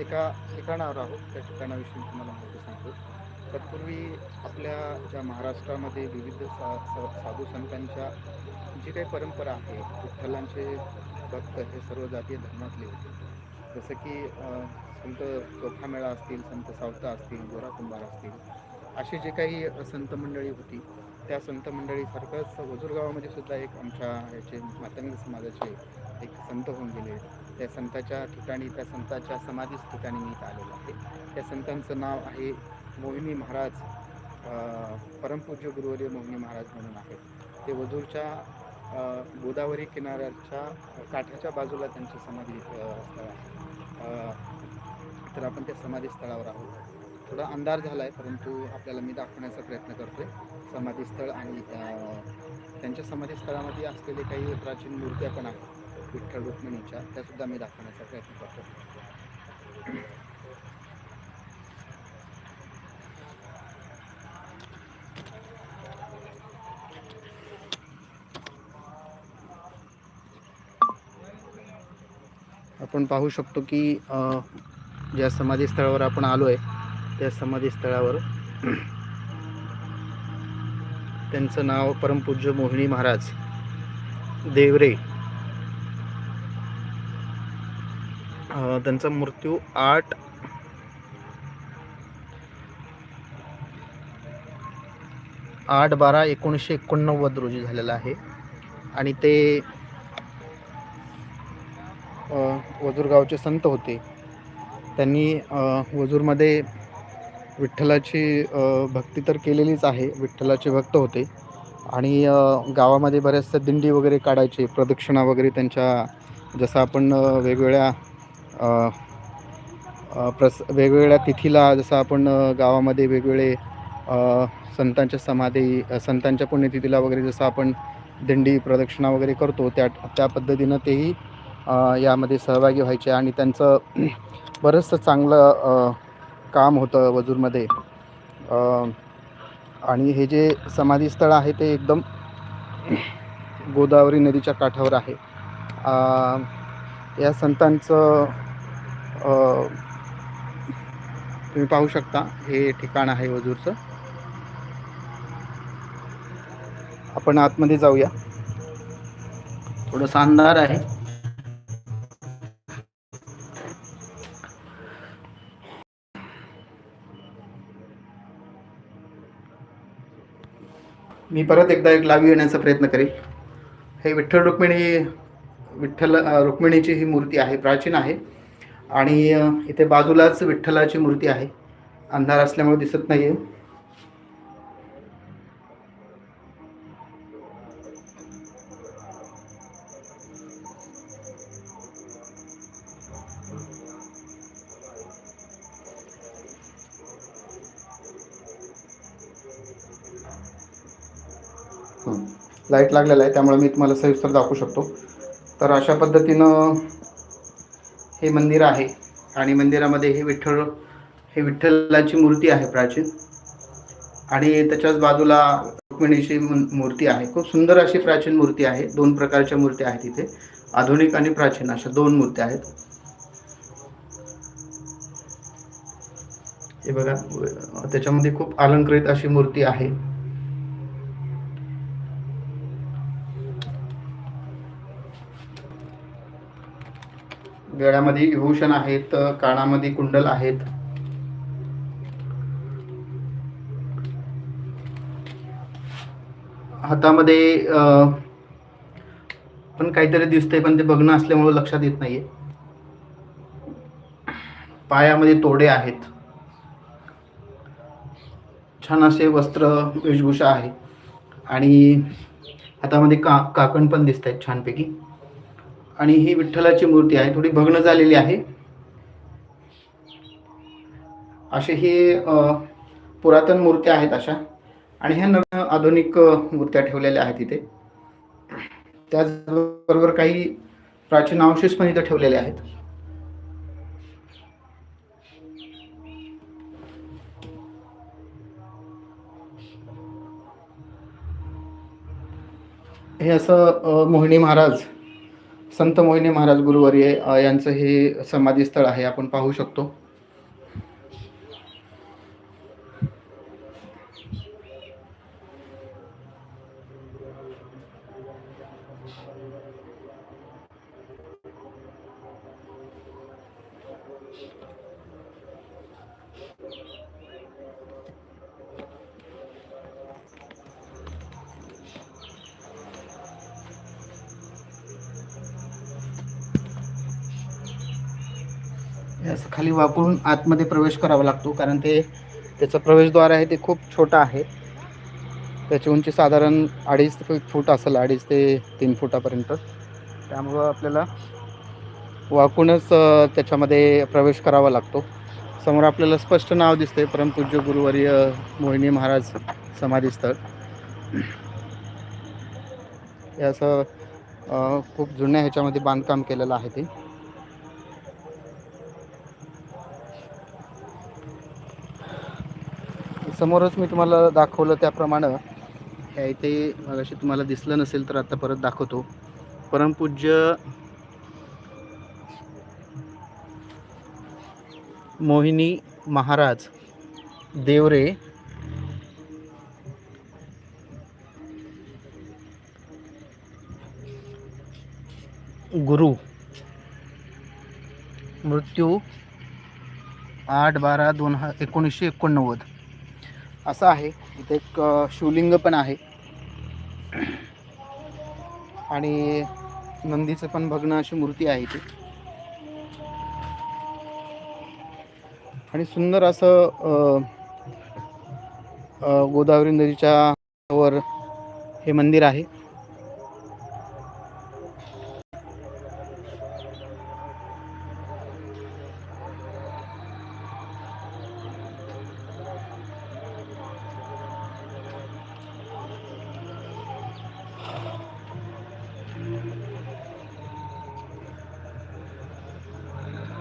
एका ठिकाणावर आहोत. त्या ठिकाणाविषयी तुम्हाला माहिती सांगतो. तत्पूर्वी आपल्या ज्या महाराष्ट्रामध्ये विविध सा स साधू संतांच्या जी काही परंपरा आहे विठ्ठलांचे भक्त हे सर्व जातीय धर्मातले होते. जसं की संत संत चोखामेळा असतील संत सावता असतील गोरा कुंभार असतील अशी जे काही संत मंडळी होती त्या संत मंडळीसारखंच वजूर गावामध्ये सुद्धा एक आमच्या याचे मातंग समाजाचे एक संत होऊन गेले. त्या संताच्या ठिकाणी त्या संताच्या समाधीच ठिकाणी मी आलेलो आहे. त्या संतांचं नाव आहे मोहिनी महाराज परमपूज्य गुरुवर्य मोहिनी महाराज म्हणून आहेत ते वजूरच्या गोदावरी किनाऱ्याच्या काठाच्या बाजूला त्यांची समाधी स्थळ आहे. तर आपण त्या समाधी स्थळावर आहोत. थोडा अंधार झाला आहे परंतु आपल्याला मी दाखवण्याचा प्रयत्न करतोय. समाधी स्थळ आणि त्यांच्या समाधीस्थळामध्ये असलेले काही प्राचीन मूर्त्या पण आहेत. विठ्ठल रुक्मिणीच्या त्यासुद्धा मी दाखवण्याचा प्रयत्न करतो. आपण पाहू शकतो की ज्या समाधी स्थळावर आपण आलो आहे त्या समाधी स्थळावर त्यांचं नाव परमपूज्य मोहिनी महाराज देवरे त्यांचा मृत्यू आठ आठ बारा एकोणीसशे एकोणनव्वद रोजी झालेला आहे. आणि ते वजूरगावचे संत होते. त्यांनी वजूरमध्ये विठ्ठलाची भक्ती तर केलेलीच आहे विठ्ठलाचे भक्त होते. आणि गावामध्ये बऱ्याचशा दिंडी वगैरे काढायचे प्रदक्षिणा वगैरे त्यांच्या जसं आपण वेगवेगळ्या प्रस वेगवेगळ्या तिथीला जसं आपण गावामध्ये वेगवेगळे संतांच्या समाधी संतांच्या पुण्यतिथीला वगैरे जसं आपण दिंडी प्रदक्षिणा वगैरे करतो त्या त्या पद्धतीनं तेही यामध्ये सहभागी व्हायचे आणि त्यांचं बरंचसं चांगलं काम होतं वजूरमध्ये. आणि हे जे समाधी स्थळ आहे ते एकदम गोदावरी नदीच्या काठावर आहे. या संतांचं तुम्ही पाहू शकता हे ठिकाण आहे वजूरचं. आपण आतमध्ये जाऊया. थोडंसं अंधार आहे. मी परत एकदा एक लावी येण्याचा प्रयत्न करेल. हे विठ्ठल रुक्मिणी विठ्ठल रुक्मिणीची ही मूर्ती आहे प्राचीन आहे. आणि इथे बाजूलाच विठ्ठलाची मूर्ती आहे. अंधार असल्यामुळे दिसत नाही आहे लाइट लागलेला आहे त्यामुळे मी तुम्हाला सविस्तर दाखवू शकतो. तर अशा पद्धतीनं हे मंदिर आहे. आणि मंदिरामध्ये हे विठ्ठल हे विठ्ठलाची मूर्ती आहे प्राचीन. आणि त्याच्याच बाजूला रुक्मिणीची मूर्ती आहे. खूप सुंदर अशी प्राचीन मूर्ती आहे. दोन प्रकारच्या मूर्त्या आहेत इथे. आधुनिक आणि प्राचीन अशा दोन मूर्त्या आहेत. हे बघा त्याच्यामध्ये खूप अलंकृत अशी मूर्ती आहे. गळ्यामध्ये विभूषण आहेत कानामध्ये कुंडल आहेत. हातामध्ये पण काहीतरी दिसतंय पण ते बघणं असल्यामुळे लक्षात येत नाहीये. पायामध्ये तोडे आहेत. छान असे वस्त्र वेशभूषा आहे. आणि हातामध्ये का काकण पण दिसत आहेत छानपैकी. आणि ही विठ्ठलाची मूर्ती आहे थोडी भग्न झालेली आहे. असे हे पुरातन मूर्त्या आहेत अशा. आणि ह्या नवीन आधुनिक मूर्त्या ठेवलेल्या आहेत इथे. त्याचबरोबर काही प्राचीन अवशेष पण इथे ठेवलेले आहेत. हे असं मोहिनी महाराज संत मोहिनी महाराज गुरुवर्य यांचं हे समाधी स्थळ आहे आपण पाहू शकतो. असं खाली वापरून आतमध्ये प्रवेश करावा लागतो कारण ते त्याचं प्रवेशद्वार आहे ते खूप छोटं आहे. त्याची उंची साधारण अडीच ते फूट असेल अडीच ते तीन फुटापर्यंत. त्यामुळं आपल्याला वाकूनच त्याच्यामध्ये प्रवेश करावा लागतो. समोर आपल्याला स्पष्ट नाव दिसतंय परमपूज्य गुरुवर्य मोहिनी महाराज समाधीस्थळ. हे असं खूप जुन्या ह्याच्यामध्ये बांधकाम केलेलं आहे ते. समोरच मी तुम्हाला दाखवलं त्याप्रमाणे. ह्या इथे मगाशी तुम्हाला दिसलं नसेल तर आता परत दाखवतो. परमपूज्य मोहिनी महाराज देवरे. गुरु. मृत्यू आठ बारा दोन हजार एकोणीसशे एकोणनव्वद. असं आहे. इथे एक शिवलिंग पण आहे. आणि नंदीचं पण भग्न अशी मूर्ती आहे इथे. आणि सुंदर असं गोदावरी नदीच्या वर हे मंदिर आहे.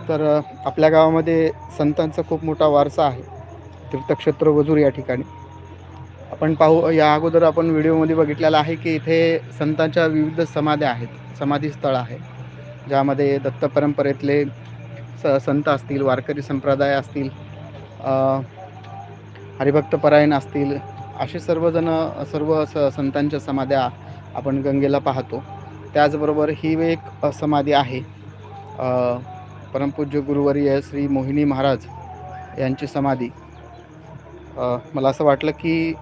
तर आपल्या गावामध्ये संतांचा खूप मोठा वारसा आहे. तीर्थक्षेत्र वजूर या ठिकाणी. आपण पाहू या अगोदर आपण व्हिडिओमध्ये बघितलेलं आहे की इथे संतांच्या विविध समाध्या आहेत. समाधी स्थळ आहे ज्यामध्ये दत्त परंपरेतले स संत असतील वारकरी संप्रदाय असतील हरिभक्तपरायण हरिभक्त परायण असतील असे सर्वजण सर्व स संतांच्या समाध्या आपण गंगेला पाहतो. त्याचबरोबर ही एक समाधी आहे परमपूज्य गुरुवर्य श्री मोहिनी महाराज यांची समाधी. मला असं वाटलं की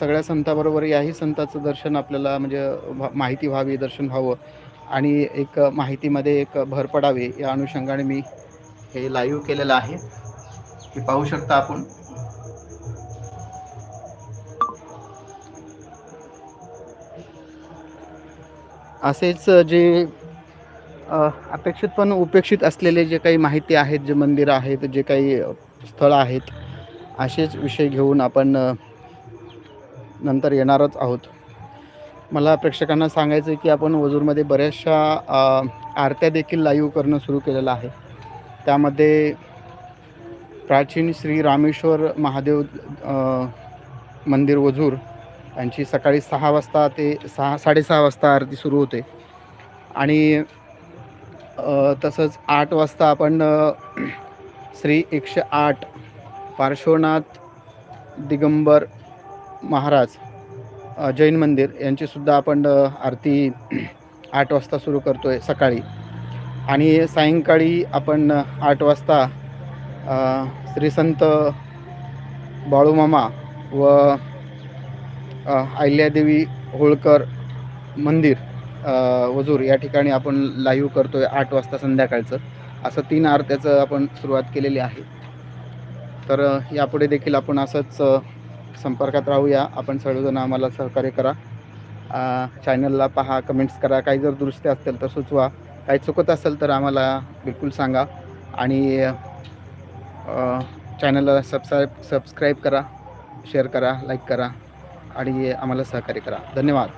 सगळ्या संताबरोबर याही संताचं दर्शन आपल्याला म्हणजे माहिती व्हावी दर्शन व्हावं आणि एक माहितीमध्ये एक भर पडावी या अनुषंगाने मी हे लाईव्ह केलेलं आहे. हे पाहू शकता आपण. असेच जे अपेक्षित पण उपेक्षित असलेले जे काही माहिती आहेत जे मंदिरं आहेत जे काही स्थळं आहेत असेच विषय घेऊन आपण नंतर येणारच आहोत. मला प्रेक्षकांना सांगायचं आहे की आपण वजूरमध्ये बऱ्याचशा आरत्या देखील लाईव्ह करणं सुरू केलेलं आहे. त्यामध्ये प्राचीन श्री रामेश्वर महादेव मंदिर वजूर यांची सकाळी सहा वाजता ते सहा साडेसहा वाजता आरती सुरू होते. आणि तसंच आठ वाजता आपण श्री एकशे आठ पार्श्वनाथ दिगंबर महाराज जैन मंदिर यांचीसुद्धा आपण आरती आठ वाजता सुरू करतो आहे सकाळी. आणि सायंकाळी आपण आठ वाजता श्री संत बाळूमामा व अहिल्यादेवी होळकर मंदिर वजूर या ठिकाणी आपण लाईव्ह करतो आहे आठ वाजता संध्याकाळचं. असं तीन आरत्याचं आपण सुरुवात केलेली आहे. तर यापुढे देखील आपण असंच संपर्कात राहूया. आपण सर्वजण आम्हाला सहकार्य करा. चॅनलला पहा कमेंट्स करा. काही जर दुरुस्ती असतील तर सुचवा. काही चुकत असेल तर आम्हाला बिलकुल सांगा. आणि चॅनलला सबस्क्राईब सबस्क्राईब करा शेअर करा लाईक करा. आणि आम्हाला सहकार्य करा. धन्यवाद.